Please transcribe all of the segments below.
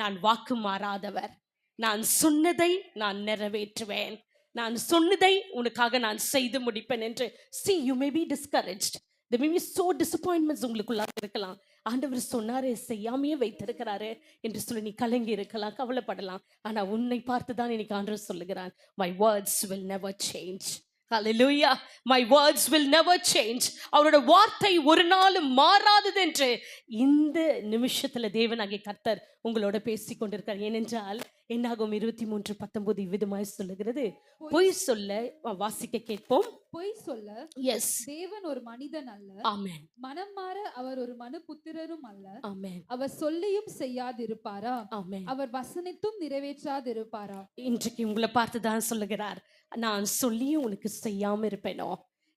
நான் வாக்கு மாறாதவர். நான் சொன்னதை நான் நிறைவேற்றுவேன். நான் சொன்னதை உனக்காக நான் செய்து முடிப்பேன் என்று see you may be discouraged the may be so disappointments உங்களுக்குள்ளாக இருக்கலாம். ஆண்டவர் சொன்னாரே செய்யாமையே வைத்திருக்கிறாரு என்று சொல்லி நீ கலங்கி இருக்கலாம் கவலைப்படலாம். ஆனா உன்னை பார்த்து தான் இன்னைக்கு ஆண்டவர் சொல்லுகிறான் my words will never change Hallelujah. My words will never change அவரோட வார்த்தை ஒரு நாளும் மாறாதது என்று இந்த நிமிஷத்துல தேவனாகிய கர்த்தர் உங்களோட பேசிக் கொண்டிருக்கார் ஏனென்றால் என்னாகும்? இருபத்தி மூன்று பத்தொன்பது இவ்விதமாய் சொல்லுகிறது. பொய் சொல்ல வாசிக்க கேட்போம். பொய் சொல்ல எஸ் தேவன் ஒரு மனிதன் அல்ல. ஆமென் மனம் மாற அவர் ஒரு மனு புத்திரரும் அல்ல. ஆமென் அவர் சொல்லியும் செய்யாதிருப்பாரா? ஆமென் அவர் வசனித்தும் நிறைவேற்றாதிருப்பாரா? இன்றைக்கு உங்களை பார்த்து தான் சொல்லுகிறார். நான் சொல்லியும் உனக்கு செய்யாம இருப்பேனோ?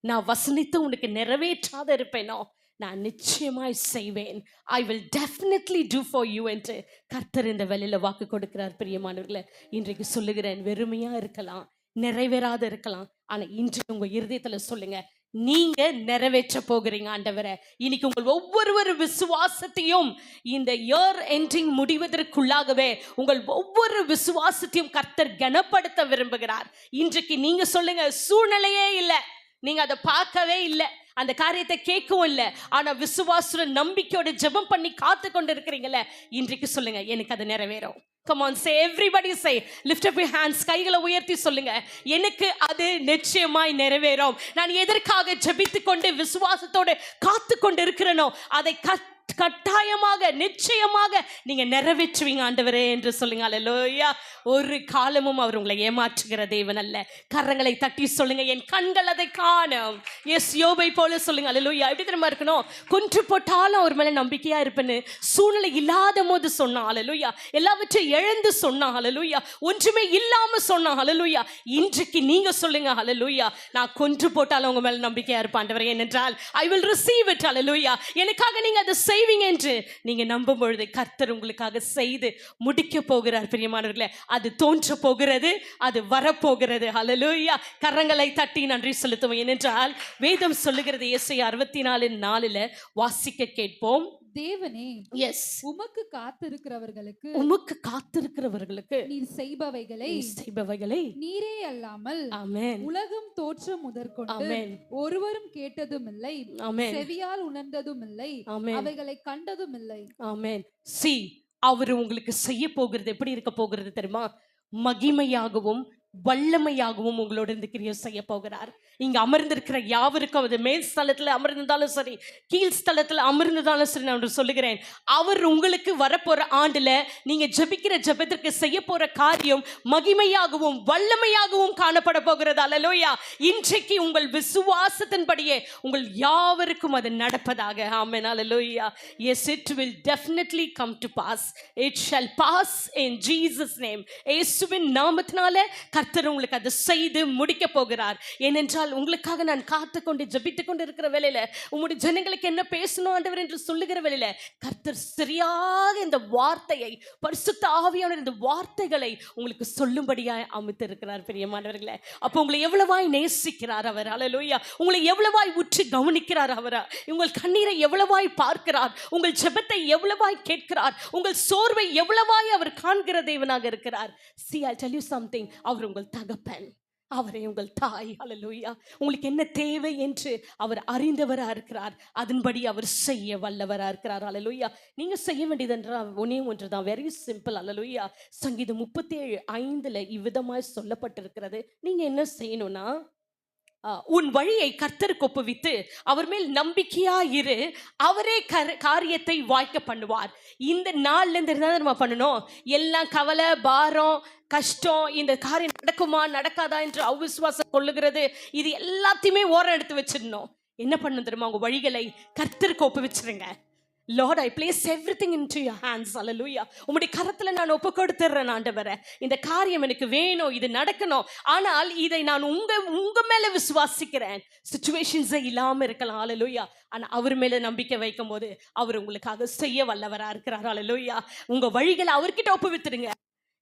நான் வசனித்து உனக்கு நிறைவேற்றாத இருப்பேனோ நான் நிச்சயமாய் செய்வேன். I will definitely do for you என்று கர்த்தர் இந்த வேலையில வாக்கு கொடுக்கிறார் பிரியமானவர்களை. இன்றைக்கு சொல்லுகிறேன் வெறுமையாக இருக்கலாம் நிறைவேறாத இருக்கலாம். ஆனால் இன்றைக்கு உங்கள் இருதயத்தில் சொல்லுங்கள் நீங்க நிறைவேற்ற போகிறீங்க ஆண்டவரை. இன்னைக்கு உங்கள் ஒவ்வொரு விசுவாசத்தையும் இந்த இயர் என்டிங் முடிவதற்குள்ளாகவே உங்கள் ஒவ்வொரு விசுவாசத்தையும் கர்த்தர் கனப்படுத்த விரும்புகிறார். இன்றைக்கு நீங்க சொல்லுங்க சூழ்நிலையே இல்லை. நீங்க அதை பார்க்கவே இல்லை. அந்த காரியத்தை கேட்கவும் இல்லை. ஆனால் விசுவாசுர நம்பிக்கையோட ஜெபம் பண்ணி காத்து கொண்டு இருக்கிறீங்கல்ல இன்றைக்கு சொல்லுங்க எனக்கு அது நிறைவேறும். Come on say everybody say lift up hands கைகளை உயர்த்தி சொல்லுங்க எனக்கு அது நிச்சயமாய் நிறைவேறும். நான் எதற்காக ஜபித்து கொண்டு விசுவாசத்தோடு காத்து கொண்டு இருக்கிறேனோ அதை கத் கட்டாயமாக நிச்சயமாக நீங்க நிறைவேற்றுவீங்க ஆண்டவரே என்று சொல்லுங்க. அல்லேலூயா ஒரு காலமும் அவர் உங்களை ஏமாற்றுகிற தேவன் அல்ல. கரங்களை தட்டி சொல்லுங்க. என் கண்கள் அதை காணும். எஸ் யோபை போல சொல்லுங்க. அல்லேலூயா எப்படி தெரியுமா இருக்கணும்? குன்று போட்டாலும் அவர் மேல நம்பிக்கையா இருப்பேன்னு சூழ்நிலை இல்லாத போது சொன்னா அல்லேலூயா எல்லாவற்றையும் எழுந்து சொன்னா அல்லேலூயா ஒன்றுமே இல்லாம சொன்னா அல்லேலூயா இன்றைக்கு நீங்க சொல்லுங்க. அல்லேலூயா நான் கொன்று போட்டாலும் உங்க மேல நம்பிக்கையா இருப்பேன் ஆண்டவரே. ஏனென்றால் ஐ வில் ரிசீவ் இட் அல்லேலூயா எனக்காக நீங்க அதை செய்வீங்க என்று நீங்க நம்பும் பொழுது கர்த்தர் உங்களுக்காக செய்து முடிக்க போகிறார் பிரியமானவர்களே. அது தோன்ற போகிறது அது வரப்போகிறது. அலலூயா கரங்களை தட்டி நன்றி செலுத்துவோம். ஏனென்றால் வேதம் சொல்லுகிறது இயேசை அறுபத்தி நாலு நாலுல வாசிக்க கேட்போம். தேவனே எஸ் உமக்கு காத்திருக்கிறவர்களுக்கு உமக்கு காத்திருக்கிறவர்களுக்கு நீர் செய்பவைகளை செய்பவைகளை நீரே அல்லாமல் ஆமென். உலகம் தோற்றம் முதற்கொண்டு ஆமென். ஒருவரும் கேட்டதும் இல்லை ஆமென். செவியால் உணர்ந்ததும் இல்லை ஆமென். அவைகளை கண்டதும் இல்லை ஆமென். சி அவர் உங்களுக்கு செய்ய போகிறது எப்படி இருக்க போகிறது தெரியுமா? மகிமையாகவும் வல்லமையாகவும் உங்களோட இருந்து கிரியை செய்ய போகிறார். இங்க அமர்ந்திருக்கிற யாவருக்கும் அது மேல் ஸ்தலத்துல அமர்ந்திருந்தாலும் சரி கீழ் ஸ்தலத்துல அமர்ந்திருந்தாலும் சரி நான் சொல்லுகிறேன். அவர் உங்களுக்கு வரப்போற ஆண்டுல நீங்க ஜபிக்கிற ஜபத்திற்கு செய்ய போற காரியம் மகிமையாகவும் வல்லமையாகவும் காணப்பட போகிறது. அலலோயா இன்றைக்கு உங்கள் விசுவாசத்தின்படியே உங்கள் யாவருக்கும் அது நடப்பதாக. ஆமென் hallelujah yes it will definitely come to pass it shall pass in Jesus name ஏசுவின் நாமத்தினால கர்த்தர் உங்களுக்கு அதை செய்து முடிக்க போகிறார். ஏனென்றால் உங்களுக்காக நான் காத்து கொண்டு ஜபித்து கொண்டு இருக்கிற வேலையில உங்களுடைய ஜனங்களுக்கு என்ன பேசணும் ஆண்டவர் என்று சொல்லுகிற வேலையில கர்த்தர் சரியாக இந்த வார்த்தையை பரிசுத்த ஆவியான இந்த வார்த்தைகளை உங்களுக்கு சொல்லும்படியாக அமைத்து இருக்கிறார் பிரியமானவர்களே. அப்போ உங்களை எவ்வளவாய் நேசிக்கிறார் அவர். அலலோயா உங்களை எவ்வளவாய் உற்று கவனிக்கிறார் அவர். உங்கள் கண்ணீரை எவ்வளவாய் பார்க்கிறார். உங்கள் ஜெபத்தை எவ்வளவாய் கேட்கிறார். உங்கள் சோர்வை எவ்வளவாய் அவர் காண்கிற தேவனாக இருக்கிறார். See I tell you something அவர் உங்கள் தகப்பன். அவரே உங்கள் தாய். அலலூயா உங்களுக்கு என்ன தேவை என்று அவர் அறிந்தவரா இருக்கிறார். அதன்படி அவர் செய்ய வல்லவரா இருக்கிறார். அலலூயா நீங்க செய்ய வேண்டியது என்றால் ஒன்னே ஒன்று தான் வெரி சிம்பிள் அலலூயா சங்கீதம் முப்பத்தி ஏழு ஐந்துல இவ்விதமாய் சொல்லப்பட்டிருக்கிறது. நீங்க என்ன செய்யணும்னா உன் வழியை கர்த்தருக்கு ஒப்புவித்து அவர் மேல் நம்பிக்கையா இரு. அவரே கர் காரியத்தை வாய்க்க பண்ணுவார். இந்த நாள்ல இருந்து தான் நம்ம பண்ணணும்? எல்லாம் கவலை பாரம் கஷ்டம் இந்த காரியம் நடக்குமா நடக்காதா என்று அவிசுவாசம் கொள்ளுகிறது. இது எல்லாத்தையுமே ஓரம் எடுத்து வச்சிடணும். என்ன பண்ணணும் தெரியுமா? உங்க வழிகளை கர்த்தருக்கு ஒப்புவிச்சிருங்க. Lord I place everything into your hands அலலுயா உங்களுடைய கரத்தில் நான் ஒப்பு கொடுத்துட்றேன் ஆண்டவரை. இந்த காரியம் எனக்கு வேணும் இது நடக்கணும். ஆனால் இதை நான் உங்க உங்க மேல விசுவாசிக்கிறேன். சுச்சுவேஷன்ஸே இல்லாம இருக்கலாம். அலலுயா ஆனா அவர் மேல நம்பிக்கை வைக்கும் போது அவர் உங்களுக்காக செய்ய வல்லவரா இருக்கிறார். லூயா உங்க வழிகளை அவர்கிட்ட ஒப்புவித்துடுங்க.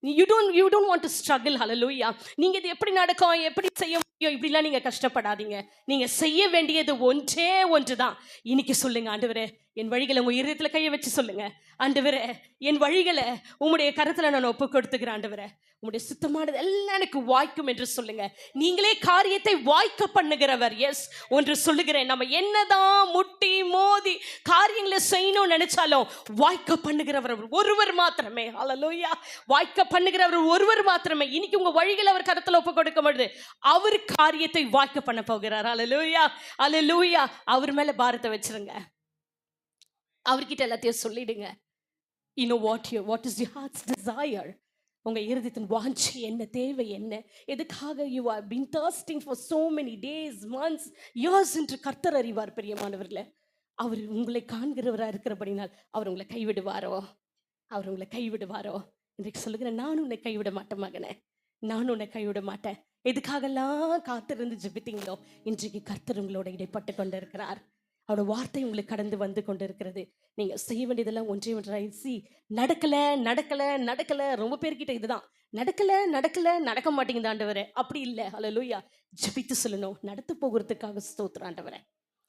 You don't you don't want to struggle லூயா நீங்க இது எப்படி நடக்கும் எப்படி செய்ய முடியும் இப்படிலாம் நீங்க கஷ்டப்படாதீங்க. நீங்க செய்ய வேண்டியது ஒன்றே ஒன்று தான் இன்னைக்கு சொல்லுங்க ஆண்டவரே. என் வழிகளை உங்க இருதயத்துல கையை வச்சு சொல்லுங்க. ஆண்டவரே என் வழிகளை உங்களுடைய கருத்தில் நான் ஒப்பு கொடுத்துக்கிறேன் ஆண்டவரே. உங்களுடைய சுத்தமானது எல்லாம் எனக்கு வாய்க்கும் என்று சொல்லுங்க. நீங்களே காரியத்தை வாய்க்க பண்ணுகிறவர் எஸ் ஒன்று சொல்லுகிறேன் நம்ம என்னதான் முட்டி மோதி காரியங்களை செய்யணும்னு நினைச்சாலும் வாய்க்க பண்ணுகிறவர் அவர் ஒருவர் மாத்திரமே. அலலோயா வாய்க்க பண்ணுகிறவர் ஒருவர் மாத்திரமே. இன்னைக்கு உங்க வழிகளை அவர் கருத்தில் ஒப்பு கொடுக்க பொழுது அவர் காரியத்தை வாய்க்க பண்ண போகிறார். அலலூயா அலலூயா அவர் மேல பாரத்தை வச்சிருங்க. அவர்கிட்ட எல்லாத்தையும் சொல்லிடுங்க. You know what you what is you heart's desire உங்க இருதயத்தின் வாஞ்சி என்ன தேவை என்ன? எதுக்காக you are been thirsting for so many days months years என்று கர்த்தர் அறிவார் பிரியமானவர்களே. அவர் உங்களை காண்கிறவராக இருக்கிறபடினால் அவர் உங்களை கைவிடுவாரோ? அவர் உங்களை கைவிடுவாரோ? இன்றைக்கு சொல்லுகிறேன் நான் உன்னை கைவிட மாட்டேன் மகனே. நான் உன்னை கைவிட மாட்டேன். எதுக்காகலாம் காத்திருந்து ஜெபித்தீங்களோ? இன்றைக்கு கர்த்தர் உங்களோட இடைப்பட்டு கொண்டிருக்கிறார். அவரோட வார்த்தை உங்களுக்கு கடந்து வந்து கொண்டு இருக்கிறது நீங்க செய்ய வேண்டியதெல்லாம் ஒன்றே ஒன்றாய் சி நடக்கல நடக்கல நடக்கல. ரொம்ப பேர்கிட்ட இதுதான். நடக்கல நடக்கல நடக்க மாட்டேங்குது ஆண்டவரே. அப்படி இல்லை. ஹலோ லூயா ஜபித்து சொல்லணும். நடத்து போகிறதுக்காக ஸ்தோத்திரம் ஆண்டவரே.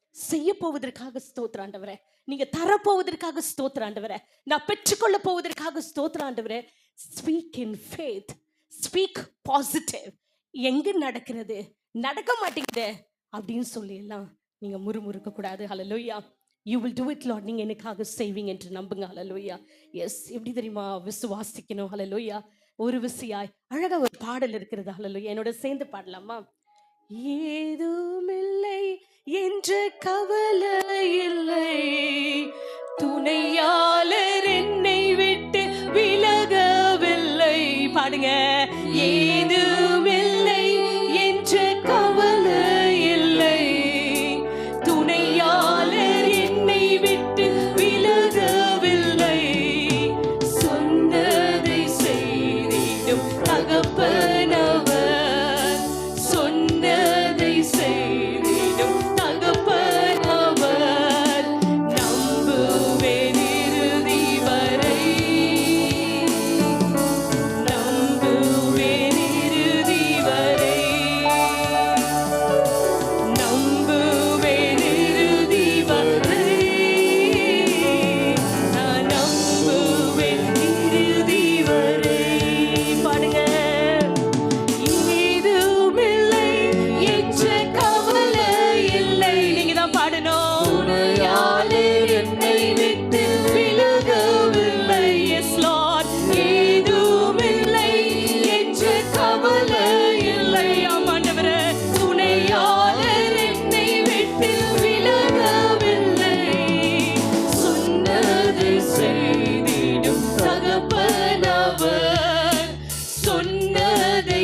செய்ய போவதற்காக ஸ்தோத்திராண்டவரே நீங்க தரப்போவதற்காக ஸ்தோத்திராண்டவரே நான் பெற்றுக்கொள்ள போவதற்காக ஸ்தோத்திராண்டவரே speak in faith speak positive எங்க நடக்கிறது? நடக்க மாட்டேங்குதே. அப்படின்னு சொல்லிடலாம் நீங்க முறுமுறுக்க கூடாது. ஹalleluya you will do it lot நீங்க எனக்காக செய்வீங்க என்று நம்புங்க. ஹalleluya எஸ் எப்படி தெரியுமா? விசுவாசிக்கணும். ஹalleluya ஒரு விசியாய் அழகா ஒரு பாடல் இருக்கிறது. ஹalleluya என்னோட சேர்ந்து பாடலாமா? ஏதுமில்லை என்ற கவலை இல்லை. துணையாளர் என்னை விட்டு விலகவில்லை. பாடுங்க.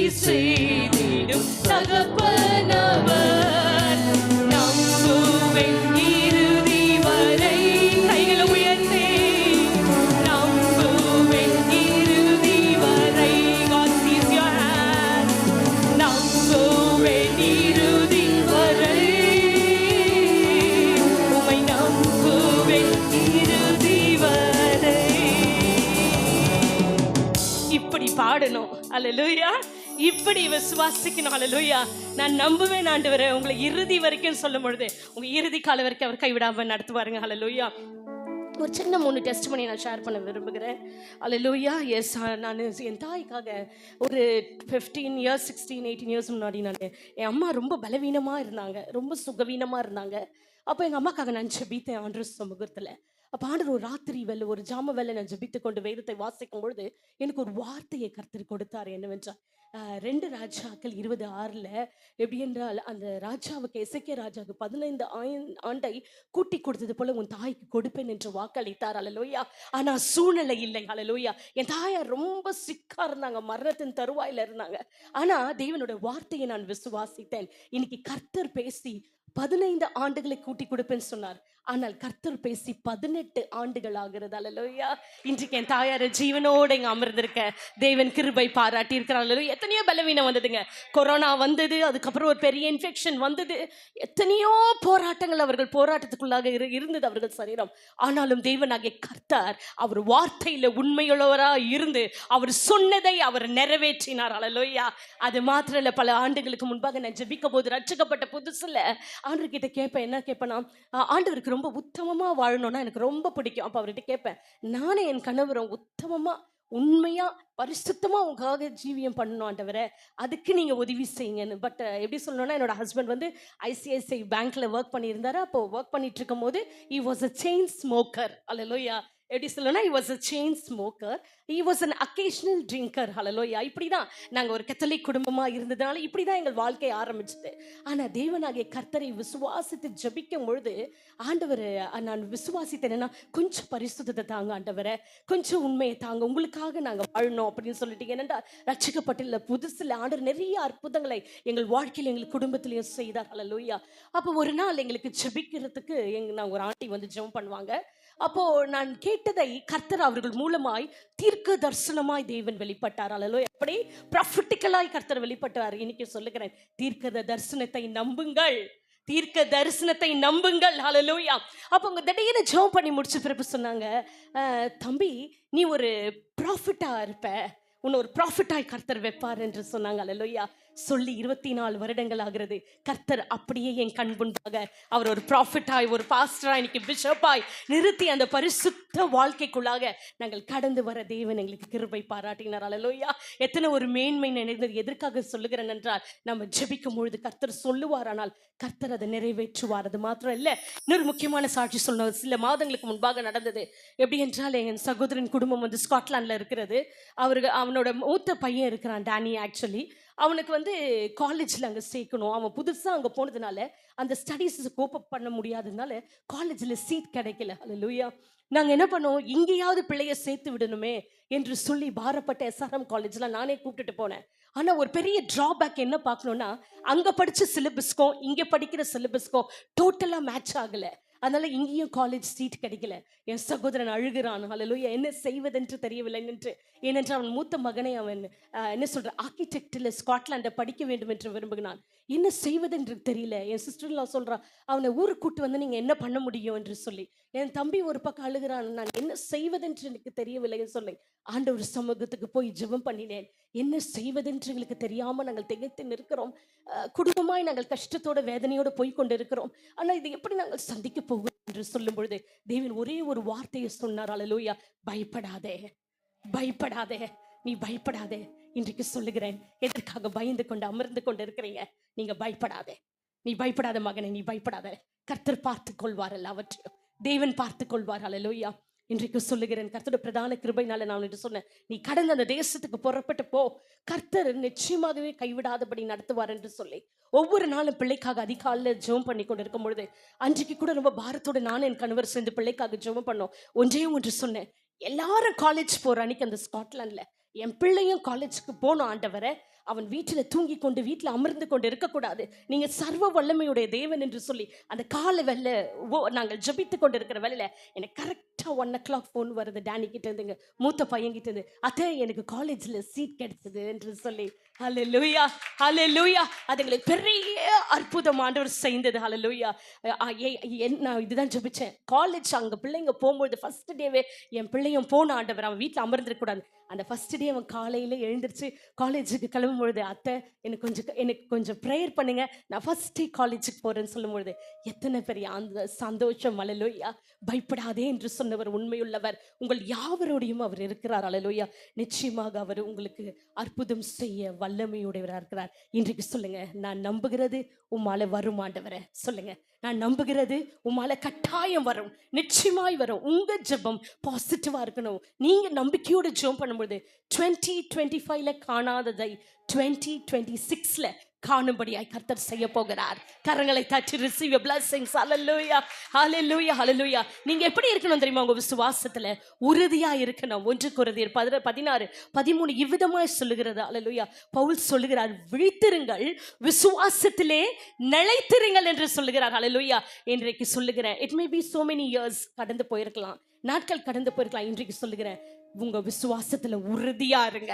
செய்திடும் தகப்பனவர். நம்புவேன் இறுதி வரை கைகளை உயர்த்தி. நம்புவேன் இறுதி வரை நம்புவேன் இறுதி வரை. உம்மை நம்புவேன் இறுதி வரை. இப்படி பாடணும். அல்லேலூயா. இப்படி விசுவாசிக்கணும். அல்லேலூயா நான் நம்புவேன் ஆண்டு வரேன் உங்களை இறுதி வரைக்கும் சொல்லும் பொழுது உங்க இறுதி கால வரைக்கும் அவர் கைவிடாம நடத்துவாருங்க. அல்லேலூயா ஒரு சின்ன மூணு டெஸ்ட் பண்ணி நான் ஷேர் பண்ண விரும்புகிறேன். அல்லேலூயா எஸ் நான் என் தாய்க்காக ஒரு fifteen years sixteen eighteen years முன்னாடி நான் என் அம்மா ரொம்ப பலவீனமாக இருந்தாங்க. ரொம்ப சுகவீனமாக இருந்தாங்க. அப்போ எங்கள் அம்மாக்காக நான் ஜெபித்தேன் ஆண்டு சமூகத்தில். அப்போ ஆண்டர் ஒரு ராத்திரி வேலை ஒரு ஜாம வேலை நான் ஜபித்து கொண்டு வேதத்தை வாசிக்கும் பொழுது எனக்கு ஒரு வார்த்தையை கர்த்தர் கொடுத்தார் என்னவென்றால் ரெண்டு ராஜாக்கள் இருபது ஆறில் எப்படி என்றால் அந்த ராஜாவுக்கு எசக்கிய ராஜாவுக்கு பதினைந்து ஆண்டை கூட்டி கொடுத்தது போல உன் தாய்க்கு கொடுப்பேன் என்று வாக்களித்தார். அலலோயா ஆனால் சூழ்நிலை இல்லை. அலலோயா என் தாயார் ரொம்ப சிக்கா இருந்தாங்க. மரணத்தின் தருவாயில இருந்தாங்க. ஆனால் தேவனோட வார்த்தையை நான் விசுவாசித்தேன். இன்னைக்கு கர்த்தர் பேசி பதினைந்து ஆண்டுகளை கூட்டி கொடுப்பேன்னு சொன்னார். ஆனால் கர்த்தர் பேசி பதினெட்டு ஆண்டுகள் ஆகிறது அல்லலோயா இன்றைக்கு என் தாயார் ஜீவனோட இங்க அமர்ந்திருக்க. தேவன் கிருபை பாராட்டி இருக்கிறாங்க எத்தனையோ பலவீனம் வந்ததுங்க. கொரோனா வந்தது அதுக்கப்புறம் ஒரு பெரிய இன்ஃபெக்ஷன் வந்தது. எத்தனையோ போராட்டங்கள் அவர்கள் போராட்டத்துக்குள்ளாக இரு- இருந்தது அவர்கள் சரீரம். ஆனாலும் தேவனாகிய கர்த்தார் அவர் வார்த்தையில உண்மையுள்ளவரா இருந்து அவர் சொன்னதை அவர் நிறைவேற்றினார். அலலோயா அது மாத்திரம் இல்லை பல ஆண்டுகளுக்கு முன்பாக நான் ஜபிக்க போது ரட்சிக்கப்பட்ட புதுசுல ஆண்டு கிட்ட கேட்பேன். என்ன கேட்பேனா? ஆ, ஆண்டவருக்கு ரொம்ப உத்தமமாக வாழணும்னா எனக்கு ரொம்ப பிடிக்கும். அப்போ அவர்கிட்ட கேட்பேன் நானே என் கணவரும் உத்தமமாக உண்மையாக பரிசுத்தமாக உங்களுக்காக ஜீவியம் பண்ணணும் ஆண்டவரே. அதுக்கு நீங்கள் உதவி செய்யுங்கன்னு. பட் எப்படி சொல்லணும்னா என்னோட ஹஸ்பண்ட் வந்து ஐசிஐசிஐ பேங்க்ல ஒர்க் பண்ணியிருந்தாரு. அப்போ ஒர்க் பண்ணிட்டு இருக்கும் போது I was a chain smoker அல்ல லோயா எப்படி சொல்லணும்னா I was a chain smoker I was an occasional drinker ஹலலோயா இப்படி தான் நாங்கள் ஒரு கத்தலிக் குடும்பமாக இருந்ததுனால இப்படி தான் எங்கள் வாழ்க்கை ஆரம்பிச்சது. ஆனால் தேவனாகிய கர்த்தரை விசுவாசித்து ஜபிக்கும் பொழுது ஆண்டவர் நான் விசுவாசித்தேன் என்னன்னா கொஞ்சம் பரிசுத்தத்தை தாங்க ஆண்டவரை கொஞ்சம் உண்மையை தாங்க உங்களுக்காக நாங்கள் வாழணும் அப்படின்னு சொல்லிட்டு என்னென்னா ரட்சிக்கப்பட்டுள்ள புதுசில் ஆண்டவர் நிறைய அற்புதங்களை எங்கள் வாழ்க்கையில் எங்கள் குடும்பத்திலையும் செய்தார். ஹலலோயா அப்போ ஒரு நாள் எங்களுக்கு ஜெபிக்கிறதுக்கு எங்க நான் ஒரு ஆண்டி வந்து ஜெபம் பண்ணுவாங்க. அப்போ நான் கேட்டதை கர்த்தர் அவர்கள் மூலமாய் தீர்க்க தரிசனமாய் தேவன் வெளிப்பட்டார். அல்லலோ எப்படி ப்ராஃபிட்டிக்கலாய் கர்த்தர் வெளிப்பட்டார். இன்னைக்கு சொல்லுகிறேன். தீர்க்க தரிசனத்தை நம்புங்கள். தீர்க்க தரிசனத்தை நம்புங்கள். அலலோயா அப்போ உங்க திடீர்னு ஜோம் பண்ணி முடிச்ச பிறப்பு சொன்னாங்க "அஹ், தம்பி நீ ஒரு ப்ராஃபிட்டா இருப்ப. உன்னை ஒரு ப்ராஃபிட்டாய் கர்த்தர் வைப்பார் என்று சொன்னாங்க. அல்லையா சொல்லி இருபத்தி நாலு வருடங்கள் ஆகிறது. கர்த்தர் அப்படியே என் கண் முன்பாக அவர் ஒரு ப்ராஃபிட்டாய் ஒரு பாஸ்டராய் இன்னைக்கு பிஷப்பாய் நிறுத்தி அந்த பரிசுத்த வாழ்க்கைக்குள்ளாக நாங்கள் கடந்து வர தேவன் எங்களுக்கு கிருபை பாராட்டினார். அலலோயா எத்தனை ஒரு மேன்மை நினைந்தது எதற்காக சொல்லுகிறேன் என்றால் நம்ம ஜெபிக்கும் பொழுது கர்த்தர் சொல்லுவார் ஆனால் கர்த்தர் அதை நிறைவேற்றுவார். அது மாத்திரம் இல்லை இன்னொரு முக்கியமான சாட்சி சொல்லணும். சில மாதங்களுக்கு முன்பாக நடந்தது. எப்படி என்றால் என் சகோதரன் குடும்பம் வந்து ஸ்காட்லாண்டில் இருக்கிறது. அவருக்கு அவனோட மூத்த பையன் இருக்கிறான் டேனி ஆக்சுவலி அவனுக்கு வந்து காலேஜில் அங்கே சேர்க்கணும். அவன் புதுசாக அங்கே போனதுனால அந்த ஸ்டடீஸ் கோப் அப் பண்ண முடியாததுனால காலேஜில் சீட் கிடைக்கல. அல்ல நாங்கள் என்ன பண்ணோம்? இங்கேயாவது பிள்ளைய சேர்த்து விடணுமே என்று சொல்லி பாரப்பட்ட எஸ்ஆர்எம் காலேஜில் நானே கூப்பிட்டுட்டு போனேன். ஆனால் ஒரு பெரிய ட்ராபேக் என்ன பார்க்கணுன்னா அங்கே படித்த சிலபஸ்க்கும் இங்கே படிக்கிற சிலபஸ்க்கும் டோட்டலாக மேட்ச் ஆகலை. அதனால இங்கேயும் காலேஜ் சீட் கிடைக்கல. என் சகோதரன் அழுகிறான். அல்லையா என்ன செய்வதென்று தெரியவில்லை என்று. ஏனென்றால் அவன் மூத்த மகனை அவன் என்ன சொல்ற? ஆர்கிடெக்டில் ஸ்காட்லாண்டை படிக்க வேண்டும் என்று விரும்புகிறான். என்ன செய்வதென்று தெரியல. என் சிஸ்டர்லாம் சொல்றான் அவனை ஊருக்கு கூட்டு வந்து நீங்க என்ன பண்ண முடியும்? என்று சொல்லி. என் தம்பி ஒரு பக்கம் அழுகிறான். நான் என்ன செய்வதென்று எனக்கு தெரியவில்லைன்னு சொல்லி. ஆண்டவர் சமூகத்துக்கு போய் ஜெபம் பண்ணினேன். என்ன செய்வதென்று எங்களுக்கு தெரியாம நாங்கள் திகைத்து நிற்கிறோம். குடும்பமாய் நாங்கள் கஷ்டத்தோட வேதனையோட போய் கொண்டு இருக்கிறோம் ஆனா இது எப்படி நாங்கள் சந்திக்க போகிறோம் என்று சொல்லும் பொழுது தேவன் ஒரே ஒரு வார்த்தையை சொன்னார். அல்லேலூயா பயப்படாதே. பயப்படாதே. நீ பயப்படாதே. இன்றைக்கு சொல்லுகிறேன். எதற்காக பயந்து கொண்டு அமர்ந்து கொண்டு இருக்கிறீங்க நீங்க பயப்படாதே. நீ பயப்படாத மகனே நீ பயப்படாத. கர்த்தர் பார்த்து கொள்வார் எல்லாவற்றையும். தேவன் பார்த்து கொள்வார். அல்லேலூயா இன்றைக்கு சொல்லுகிறேன் கர்த்தோட பிரதான கிருபைனால நான் என்று சொன்னேன் நீ கடந்த அந்த தேசத்துக்கு புறப்பட்டு போ. கர்த்தர் நிச்சயமாகவே கைவிடாதபடி நடத்துவார் என்று சொல்லி ஒவ்வொரு நாளும் பிள்ளைக்காக அதிகாலையில் ஜெபம் பண்ணி கொண்டு இருக்கும் பொழுது அன்றைக்கு கூட ரொம்ப பாரத்தோட நானும் என் கணவர் சேர்ந்து பிள்ளைக்காக ஜெபம் பண்ணோம். ஒன்றே ஒன்று சொன்னேன் எல்லாரும் காலேஜ் போற அன்னைக்கு அந்த ஸ்காட்லாண்ட்ல என் பிள்ளையும் காலேஜுக்கு போகணும் ஆண்டவரை அவன் வீட்டில் தூங்கி கொண்டு வீட்டில் அமர்ந்து கொண்டு இருக்கக்கூடாது. நீங்கள் சர்வ வல்லமையுடைய தேவன் என்று சொல்லி அந்த காலை வேலை ஓ நாங்கள் ஜெபித்து கொண்டு இருக்கிற வேலையில் எனக்கு கரெக்டாக ஒன் ஓ கிளாக் ஃபோன் வருது. டேனி கிட்ட இருந்துங்க மூத்த பையன் கிட்ட இருந்து அத்தை எனக்கு காலேஜில் சீட் கிடைச்சது என்று சொல்லி ஹலே லூயா அதுங்களுக்கு லூயா பெரிய அற்புதம் ஆண்டவர் செய்தது. ஹலே லூயா நான் இதுதான் ஜபிச்சேன். காலேஜ் அங்கே பிள்ளைங்க போகும்போது ஃபர்ஸ்ட் டேவே என் பிள்ளையும் போன ஆண்டவர். அவன் வீட்டில் அமர்ந்துடக்கூடாது அந்த ஃபர்ஸ்ட் டே அவன் காலையில் எழுந்திரிச்சு காலேஜுக்கு கிளம்பும் பொழுது அத்தை எனக்கு கொஞ்சம் எனக்கு கொஞ்சம் ப்ரேயர் பண்ணுங்க. நான் ஃபர்ஸ்ட் டே காலேஜுக்கு போகிறேன்னு சொல்லும் பொழுது எத்தனை பெரிய அந்த சந்தோஷம். அலலோயா பயப்படாதே என்று சொன்னவர் உண்மையுள்ளவர். உங்கள் யாவரோடையும் அவர் இருக்கிறார். அலலோயா நிச்சயமாக அவர் உங்களுக்கு அற்புதம் செய்ய வல்லமையுடையவராக இருக்கிறார். இன்றைக்கு சொல்லுங்க நான் நம்புகிறது உம்மால வரும் ஆண்டவரை. சொல்லுங்க நான் நம்புகிறது உம்மால கட்டாயம் வரும் நிச்சயமாய் வரும். உங்க ஜெபம் பாசிட்டிவா இருக்கணும். நீங்க நம்பிக்கையோட ஜெபம் பண்ணும்போது டுவெண்ட்டி டுவெண்ட்டி ஃபைவ்ல காணாததை டுவெண்ட்டி டுவெண்ட்டி சிக்ஸ்ல காணும்படியாய் கர்த்தர் செய்ய போகிறார் கரங்களை தட்டி ரிசீவ் பிளஸிங்ஸ் அலல்லூயா அலலூயா ஹalleluya நீங்க எப்படி இருக்கணும் தெரியுமா? உங்க விசுவாசத்துல உறுதியா இருக்கணும். ஒன்று குருதியர் பதின பதினாறு பதிமூணு இவ்விதமாய் சொல்லுகிறது. அலலூயா பவுல் சொல்லுகிறார் விழித்திருங்கள். விசுவாசத்திலே நிலைத்திருங்கள் என்று சொல்லுகிறார். அலலூயா இன்றைக்கு சொல்லுகிறேன். It may be so many years கடந்து போயிருக்கலாம். நாட்கள் கடந்து போயிருக்கலாம். இன்றைக்கு சொல்லுகிறேன் உங்க விசுவாசத்துல உறுதியா இருங்க.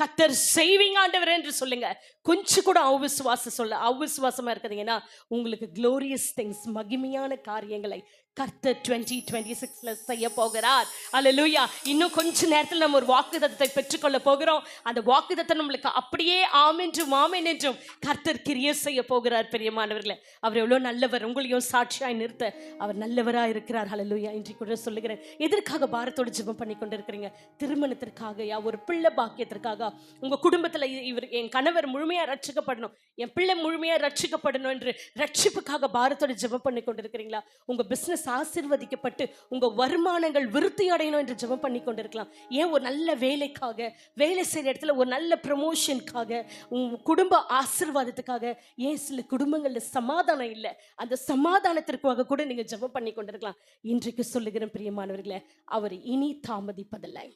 கத்தர் செய்வீங்க ஆண்டவர் என்று சொல்லுங்க. கொஞ்சம் கூட அவிசுவாசம் சொல்ல அவிசுவாசமா இருக்காதீங்கன்னா உங்களுக்கு க்ளோரியஸ் திங்ஸ் மகிமையான காரியங்களை கர்த்தர் டுவெண்ட்டி டுவெண்ட்டி சிக்ஸ்ல செய்ய போகிறார் அல்லேலூயா இன்னும் கொஞ்ச நேரத்தில் நம்ம ஒரு வாக்குதத்தை பெற்றுக்கொள்ள போகிறோம். அந்த வாக்குதத்தை நம்மளுக்கு அப்படியே ஆமென்றும் ஆமென் என்றும் கர்த்தர் கிரிய செய்ய போகிறார் பெரியமானவர்களே. அவர் எவ்வளோ நல்லவர். உங்களையும் சாட்சியாய் நிறுத்த அவர் நல்லவரா இருக்கிறார். ஹalleluya இன்றைக்கு கூட சொல்லுகிறேன். எதற்காக பாரத்தோடு ஜெபம் பண்ணி கொண்டு இருக்கிறீங்க திருமணத்திற்காக யா? ஒரு பிள்ளை பாக்கியத்திற்காக உங்க குடும்பத்துல இவர் என் கணவர் முழுமையா ரட்சிக்கப்படணும். என் பிள்ளை முழுமையா ரட்சிக்கப்படணும் என்று ரட்சிப்புக்காக பாரத்தோடு ஜெபம் பண்ணி கொண்டிருக்கிறீங்களா? உங்க பிசினஸ் ஆசிர்வதிக்கப்பட்டு உங்க வருமானங்கள் விருத்தி அடையணும் என்று ஜெபம் பண்ணி கொண்டிருக்கலாம். ஏன் ஒரு நல்ல வேலைக்காக வேலை செய்யற இடத்துல ஒரு நல்ல ப்ரமோஷனுக்காக உங்கள் குடும்ப ஆசீர்வாதத்துக்காக? ஏன் சில குடும்பங்களில் சமாதானம் இல்லை. அந்த சமாதானத்திற்காக கூட நீங்க ஜெபம் பண்ணி கொண்டிருக்கலாம். இன்றைக்கு சொல்லுகிறேன் பிரியமானவர்களே அவர் இனி தாமதிப்பதில்லை.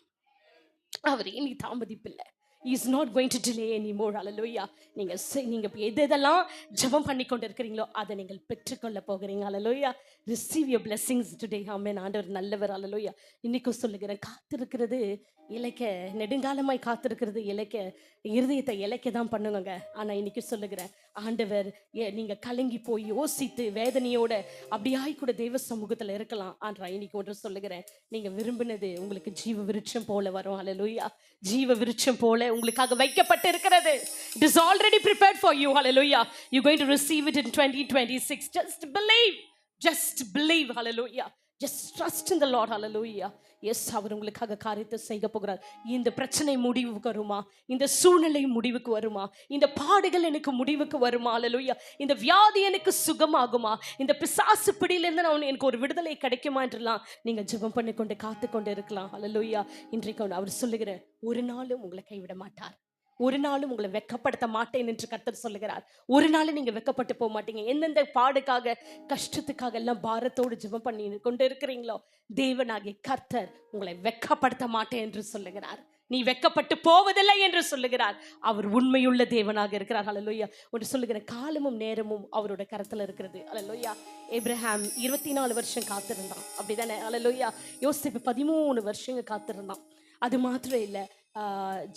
அவர் இனி தாமதிப்பில்லை. Is not going to delay any more hallelujah நீங்கள் நீங்கள் எது எதெல்லாம் ஜெபம் பண்ணி கொண்டு இருக்கிறீங்களோ அதை நீங்கள் பெற்றுக்கொள்ள போகிறீங்க. அலலோயா ரிசீவ் யோர் பிளெஸ்ஸிங்ஸ் டுடே ஆமென் ஆண்டவர் நல்லவர். அலலோயா இன்னைக்கும் சொல்லுகிறேன் காத்திருக்கிறது இலைக்க நெடுங்காலமாய் காத்திருக்கிறது இலைக்க இருதயத்தை இலைக்க தான் பண்ணுங்க ஆனால் இன்னைக்கு சொல்லுகிறேன் ஆண்டவர் ஏ- கலங்கி போய் யோசித்து வேதனையோட அப்படியாய் கூட தெய்வ சமூகத்தில் இருக்கலாம். ஆன்றா இன்னைக்கு ஒன்று சொல்லுகிறேன் நீங்கள் விரும்பினது உங்களுக்கு ஜீவ விருட்சம் போல வரும். அலலோயா ஜீவ விருட்சம் போல உங்களுக்காக வைக்கப்பட்டு இருக்கிறது it is already prepared for you hallelujah you going to receive it in 2026 just believe just believe hallelujah just just trust இந்த லார்ட் hallelujah. எஸ் அவர் உங்களுக்காக காரியத்தை செய்ய போகிறார். இந்த பிரச்சனை முடிவுக்கு வருமா? இந்த சூழ்நிலை முடிவுக்கு வருமா? இந்த பாடுகள் எனக்கு முடிவுக்கு வருமா? அலலூயா இந்த வியாதி எனக்கு சுகமாகுமா? இந்த பிசாசு பிடியிலேருந்து நான் எனக்கு ஒரு விடுதலை கிடைக்குமா என்றெல்லாம் ஜெபம் பண்ணி கொண்டு காத்து கொண்டு இருக்கலாம். அலலூயா இன்றைக்கு அவர் சொல்லுகிற ஒரு நாளும் உங்களை கைவிட மாட்டார். ஒரு நாளும் உங்களை வெக்கப்படுத்த மாட்டேன் என்று கர்த்தர் சொல்லுகிறார். ஒரு நாளும் நீங்க வெட்கப்பட்டு போக மாட்டீங்க. எந்தெந்த பாடுக்காக கஷ்டத்துக்காக எல்லாம் பாரத்தோடு ஜெபம் பண்ணி கொண்டு இருக்கிறீங்களோ தேவனாகிய கர்த்தர் உங்களை வெக்கப்படுத்த மாட்டேன் என்று சொல்லுகிறார். நீ வெட்கப்பட்டு போவதில்லை என்று சொல்லுகிறார். அவர் உண்மையுள்ள தேவனாக இருக்கிறார். அலலோயா ஒன்று சொல்லுகிற காலமும் நேரமும் அவரோட கரத்துல இருக்கிறது. அலலோயா ஏப்ரஹாம் இருபத்தி நாலு வருஷம் காத்திருந்தான். அப்படிதானே? அலலோயா யோசிப்பு பதிமூணு வருஷங்க காத்திருந்தான். அது மாத்திரம் இல்லை.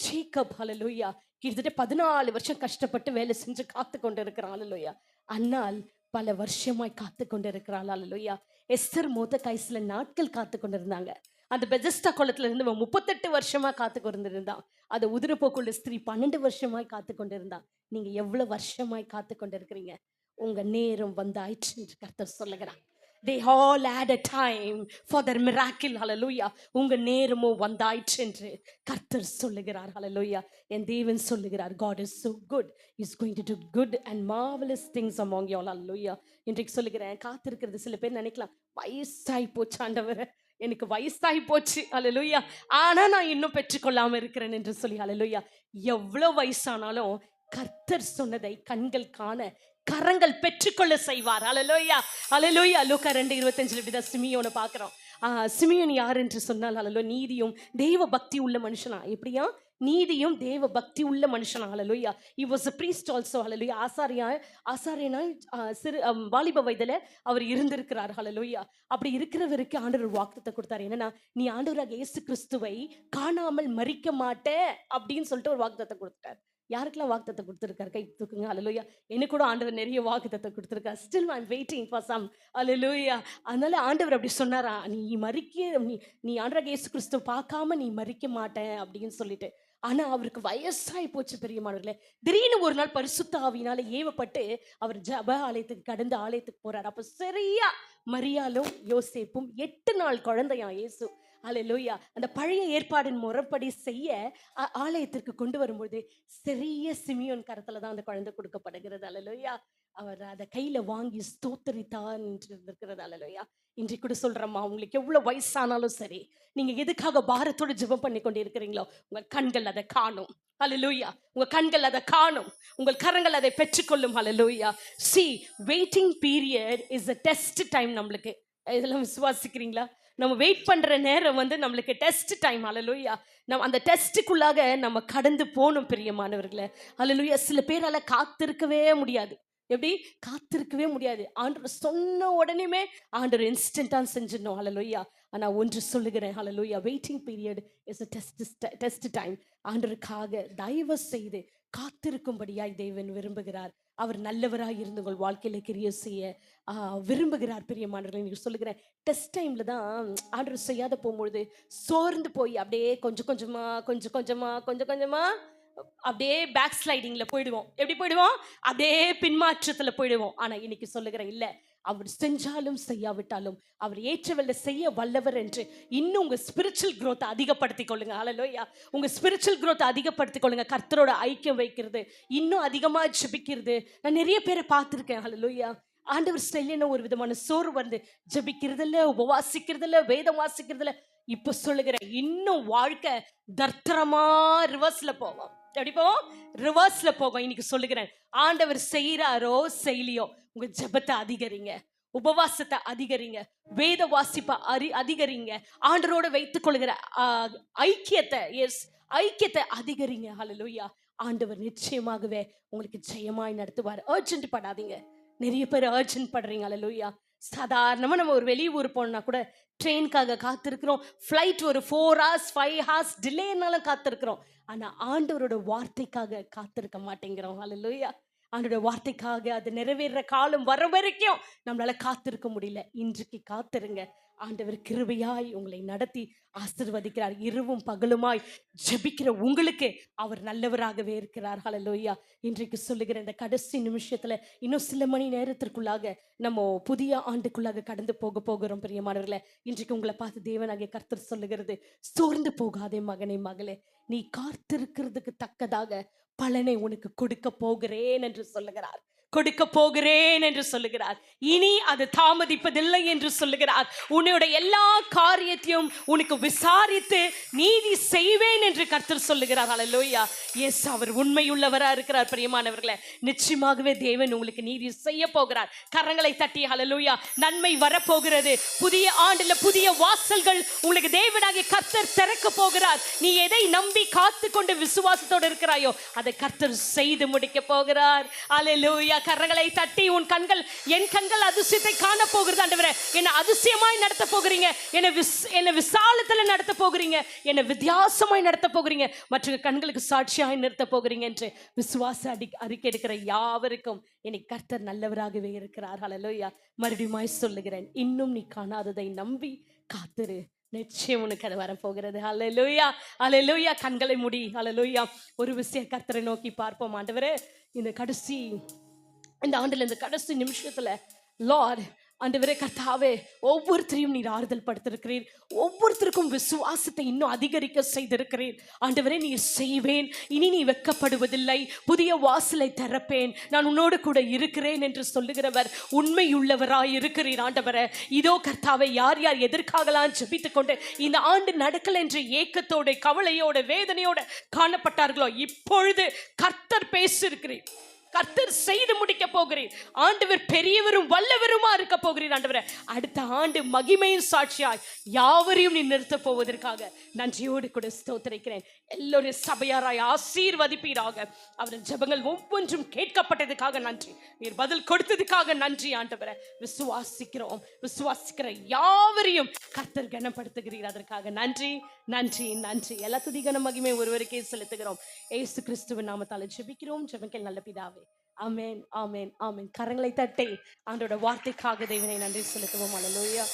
ஜேக்கப் ஹalleluya. கிட்டத்தட்ட பதினாலு வருஷம் கஷ்டப்பட்டு வேலை செஞ்சு காத்து கொண்டு இருக்கிறான் ஹalleluya. அன்னால் பல வருஷமாய் காத்து கொண்டு இருக்கிறாள் ஹalleluya. எஸ்தர் மூத்த கைஸ்ல நாட்கள் காத்து கொண்டிருந்தாங்க அந்த பெஜஸ்டா குளத்துல இருந்து முப்பத்தெட்டு வருஷமா காத்து கொண்டிருந்தான் அந்த உதிரப்போக்குள்ள ஸ்திரீ பன்னெண்டு வருஷமாய் காத்து கொண்டிருந்தான் நீங்க எவ்வளவு வருஷமாய் காத்து கொண்டிருக்கிறீங்க உங்க நேரம் வந்தாயிற்று என்று கர்த்தர் சொல்லுகிறான் they hall add a time for miracle miracle hallelujah. உங்க நேரமோ வந்தாயிற்று என்று கர்த்தர் சொல்லுகிறார் ஹலலூயா என் தேவன் சொல்லுகிறார் God is so good is going to do good and marvelous things among you all. இன்றைக்கு சொல்லுகிறேன் காத்திருக்கிறது. சில பேர் நினைக்கலாம் வயசாகி போச்சு எனக்கு வயசாகி போச்சு. அலலுயா ஆனா நான் இன்னும் பெற்றுக்கொள்ளாம இருக்கிறேன் என்று சொல்லி அலலுயா எவ்வளவு வயசானாலும் கர்த்தர் சொன்னதை கண்கள் காண கரங்கள் பெற்றுக்கொள்ள செய்வார். அலலோயா அலலோயா லூக்கா ரெண்டு இருபத்தஞ்சுல இப்படிதான் சிமியோனை பார்க்குறோம். சிமியன் யார் என்று சொன்னால் அலலோ நீதியும் தெய்வ பக்தி உள்ள மனுஷனா. எப்படியா? நீதியும் தேவ பக்தி உள்ள மனுஷனா. அலலுயா I was a priest also அலலுயா ஆசாரியா ஆசாரியனா சிறு வாலிப வயதுல அவர் இருந்திருக்கிறார். ஹalleluya அப்படி இருக்கிறவருக்கு ஆண்டவர் வாக்குத்தத்தை கொடுத்தாரு. என்னன்னா நீ ஆண்டவராக இயேசு கிறிஸ்துவை காணாமல் மறிக்க மாட்டே அப்படின்னு சொல்லிட்டு ஒரு வாக்குத்தத்தை கொடுத்தாரு யாருக்கெல்லாம் வாக்குத்தத்தை கொடுத்துருக்காரு? கை தூக்குங்க. அலலூயா எனக்கு கூட ஆண்டவர் நிறைய வாக்குத்தத்தை கொடுத்துருக்காரு. Still I'm waiting for some அலலூயா அதனால ஆண்டவர் அப்படி சொன்னாரா? நீ மறிக்க நீ நீ ஆண்டராக இயேசு கிறிஸ்துவ பார்க்காம நீ மறிக்க மாட்டேன் அப்படின்னு சொல்லிட்டு. ஆனா அவருக்கு வயசாகி போச்சு பெரியமானவர்களே திடீர்னு ஒரு நாள் பரிசுத்த ஆவியினால ஏவப்பட்டு அவர் ஜப ஆலயத்துக்கு கடந்து ஆலயத்துக்கு போறாரு. அப்போ சரியா மரியாலும் யோசேப்பும் எட்டு நாள் குழந்தையா இயேசு. அல்லேலூயா அந்த பழைய ஏற்பாடின் முறைப்படி செய்ய ஆலயத்திற்கு கொண்டு வரும்பொழுது சிறிய சிமியோன் கரத்துல தான் அந்த குழந்தை கொடுக்கப்படுகிறது. அல்லேலூயா அவர் அதை கையில வாங்கி ஸ்தோத்தரித்தான் என்று இருக்கிறது அல்லேலூயா இன்றைக்கு கூட சொல்றேம்மா உங்களுக்கு எவ்வளவு வயசானாலும் சரி நீங்க எதுக்காக பாரத்தோடு ஜெபம் பண்ணி கொண்டு இருக்கிறீங்களோ உங்க கண்கள் அதை காணும். ஹalleluya உங்க கண்கள் அதை காணும். உங்கள் கரங்கள் அதை பெற்றுக்கொள்ளும். ஹalleluya see waiting period is a test time நம்மளுக்கு. இதெல்லாம் விசுவாசிக்கிறீங்களா? நம்ம வெயிட் பண்ற நேரம் வந்து நம்மளுக்கு டெஸ்ட் டைம் அலலுயா நம்ம அந்த டெஸ்ட்டுக்குள்ளாக நம்ம கடந்து போகணும் பிரியமானவர்களை அலலுயா சில பேரால காத்திருக்கவே முடியாது. எப்படி? காத்திருக்கவே முடியாது. ஆண்டவர் சொன்ன உடனேமே ஆண்டவர் இன்ஸ்டன்டான் செஞ்சிடணும். அலலுயா ஆனால் ஒன்று சொல்லுகிறேன். அலலுயா waiting period is a test test time ஆண்டருக்காக தயவு செய்து காத்திருக்கும்படியாய் தேவன் விரும்புகிறார். அவர் நல்லவராக இருந்து உங்கள் வாழ்க்கையில் கிரிய செய்ய விரும்புகிறார் பிரியமானவர்கள் நீங்கள் சொல்லுகிறேன் டெஸ்ட் டைமில் தான் ஆர்டர் செய்யாத போகும்பொழுது சோர்ந்து போய் அப்படியே கொஞ்சம் கொஞ்சமாக கொஞ்சம் கொஞ்சமாக கொஞ்சம் கொஞ்சமாக அப்படியே பேக் ஸ்லைடிங்கில் போயிடுவோம். எப்படி போயிடுவோம்? அப்படியே பின்மாற்றத்தில் போயிடுவோம். ஆனால் இன்னைக்கு சொல்லுகிறேன் இல்லை அவர் செஞ்சாலும் செய்யாவிட்டாலும் அவர் ஏற்றவல்ல செய்ய வல்லவர் என்று இன்னும் உங்க ஸ்பிரிச்சுவல் growth அதிகப்படுத்தி கொள்ளுங்க. அலலோயா உங்க ஸ்பிரிச்சுவல் growth அதிகப்படுத்தி கொள்ளுங்க. கர்த்தரோட ஐக்கியம் வைக்கிறது இன்னும் அதிகமா ஜெபிக்கிறது. நான் நிறைய பேரை பார்த்துருக்கேன். ஹalleluya ஆண்டவர் ஸ்டைலின ஒரு விதமான சோறு வந்து ஜபிக்கிறதில்ல உபவாசிக்கிறதில்ல வேதம் வாசிக்கிறதில்ல. இப்போ சொல்லுகிறேன் இன்னும் வாழ்க்கை தர்த்தரமா ரிவர்ஸ்ல போவோம் எப்படி போவோம்? ரிவர்ஸ்ல போகும் இன்னைக்கு சொல்லுகிறேன். ஆண்டவர் செய்யறாரோ செய்யலையோ உங்க ஜபத்தை அதிகரிங்க. உபவாசத்தை அதிகரிங்க. வேத வாசிப்பை அறி அதிகரிங்க. ஆண்டரோட வைத்துக் கொள்கிற ஐக்கியத்தை எஸ் ஐக்கியத்தை அதிகரிங்க. ஹalleluya ஆண்டவர் நிச்சயமாகவே உங்களுக்கு ஜெயமாய் நடத்துவார். அர்ஜென்ட் படாதீங்க. நிறைய பேர் அர்ஜென்ட் படுறீங்க. ஹalleluya சாதாரணமாக நம்ம ஒரு வெளியூர் போனோம்னா கூட ட்ரெயினுக்காக காத்திருக்கிறோம். ஃப்ளைட் ஒரு ஃபோர் ஹார்ஸ் ஃபைவ் ஹார்ஸ் டிலேனாலும் காத்திருக்கிறோம். ஆனால் ஆண்டவரோட வார்த்தைக்காக காத்திருக்க மாட்டேங்கிறோம். ஹalleluya ஆண்டோட வார்த்தைக்காக அது நிறைவேற காலம் வர வரைக்கும் நம்மளால காத்திருக்க முடியல. இன்றைக்கு காத்திருங்க. ஆண்டவர் கிருபையாய் உங்களை நடத்தி ஆசிர்வதிக்கிறார். இரவும் பகலுமாய் ஜெபிக்கிற உங்களுக்கு அவர் நல்லவராகவே இருக்கிறார். ஹலலோயா இன்றைக்கு சொல்லுகிற இந்த கடைசி நிமிஷத்துல இன்னும் சில மணி நேரத்திற்குள்ளாக நம்ம புதிய ஆண்டுக்குள்ளாக கடந்து போக போகிறோம் பிரியமானவர்களே. இன்றைக்கு உங்களை பார்த்து தேவனாகிய கர்த்தர் சொல்லுகிறது சோர்ந்து போகாதே மகனே மகளே. நீ காத்திருக்கிறதுக்கு தக்கதாக பலனை உனக்கு கொடுக்க போகிறேன் என்று சொல்லுகிறார். கொடுக்க போகிறேன் என்று சொல்லுகிறார். இனி அது தாமதிப்பதில்லை என்று சொல்லுகிறார். உன்னுடைய எல்லா காரியத்தையும் உனக்கு விசாரித்து நீதி செய்வேன் என்று கர்த்தர் சொல்லுகிறார். அலலோயா எஸ் அவர் உண்மையுள்ளவரா இருக்கிறார் பிரியமானவர்களே. நிச்சயமாகவே தேவன் உங்களுக்கு நீதி செய்ய போகிறார். கரங்களை தட்டி அலலோயா நன்மை வரப்போகிறது. புதிய ஆண்டுல புதிய வாசல்கள் உங்களுக்கு தேவனாகிய கர்த்தர் திறக்க போகிறார். நீ எதை நம்பி காத்து கொண்டு விசுவாசத்தோடு இருக்கிறாயோ அதை கர்த்தர் செய்து முடிக்க போகிறார். அலலோயா கரங்களை தட்டி உன் கண்கள் என் கண்கள் அதிசயத்தை காண போகிறது ஆண்டவரே. என்ன அதிசயமாய் நடத்த போகிறீங்க. என்ன விஸ் என்ன விசாலத்துல நடத்த போகிறீங்க. என்ன வித்தியாசமாய் நடத்த போகிறீங்க. மற்ற கண்களுக்கு சாட்சியாய் நிறுத்த போகிறீங்க என்று விசுவாச அடி அறிக்கை எடுக்கிற யாவருக்கும் என்னை கர்த்தர் நல்லவராகவே இருக்கிறார். ஹலலோயா மறுபடியுமாய் சொல்லுகிறேன். இன்னும் நீ காணாததை நம்பி காத்திரு. நிச்சயம் உனக்கு அது வரப்போகிறது. ஹalleluya ஹalleluya கண்களை முடி. ஹalleluya ஒரு விஷயம் கர்த்தரை நோக்கி பார்ப்போம் ஆண்டவர். இந்த கடைசி இந்த ஆண்டுல இந்த கடைசி நிமிஷத்துல லார்ட் ஆண்டவரே கர்த்தாவே ஒவ்வொருத்தரையும் நீர் ஆறுதல் படுத்திருக்கிறீர் ஒவ்வொருத்தருக்கும் விசுவாசத்தை இன்னும் அதிகரிக்க செய்திருக்கிறீர். ஆண்டவரே நீர் செய்வேன். இனி நீ வெட்கப்படுவதில்லை புதிய வாசலை திறப்பேன். நான் உன்னோடு கூட இருக்கிறேன் என்று சொல்லுகிறவர் உண்மையுள்ளவராய் இருக்கிறீர் ஆண்டவரே. இதோ கர்த்தாவை யார் யார் எதற்காகலாம் ஜபித்து கொண்டு இந்த ஆண்டு நடக்கல என்ற ஏக்கத்தோட கவலையோட வேதனையோட காணப்பட்டார்களோ இப்பொழுது கர்த்தர் பேசியிருக்கிறீர். கர்த்தர் செய்து முடிக்க போகிறீர். ஆண்டவர் பெரியவரும் வல்லவருமா இருக்க போகிறீர் ஆண்டவரை. அடுத்த ஆண்டு மகிமையின் சாட்சியாய் யாவரையும் நீ நிறுத்த போவதற்காக நன்றியோடு கூட ஸ்தோத்திரிக்கிறேன். எல்லோரும் சபையாராய் ஆசீர்வதிப்பீராக. அவரின் ஜெபங்கள் ஒவ்வொன்றும் கேட்கப்பட்டதுக்காக நன்றி. நீர் பதில் கொடுத்ததுக்காக நன்றி ஆண்டவரை. விசுவாசிக்கிறோம். விசுவாசிக்கிற யாவரையும் கர்த்தர் கனப்படுத்துகிறீர் அதற்காக நன்றி நன்றி நன்றி. எல்லா துதிகன மகிமை ஒருவருக்கே செலுத்துகிறோம். ஏசு கிறிஸ்துவின் நாமத்தால் ஜெபிக்கிறோம். ஜெபங்கள் நல்ல பிதாவே. ஆமேன் ஆமென் ஆமென். கரங்களை தட்டி ஆண்டோட வார்த்தைக்காக தேவனை நன்றி செலுத்துவோம். அலலோயா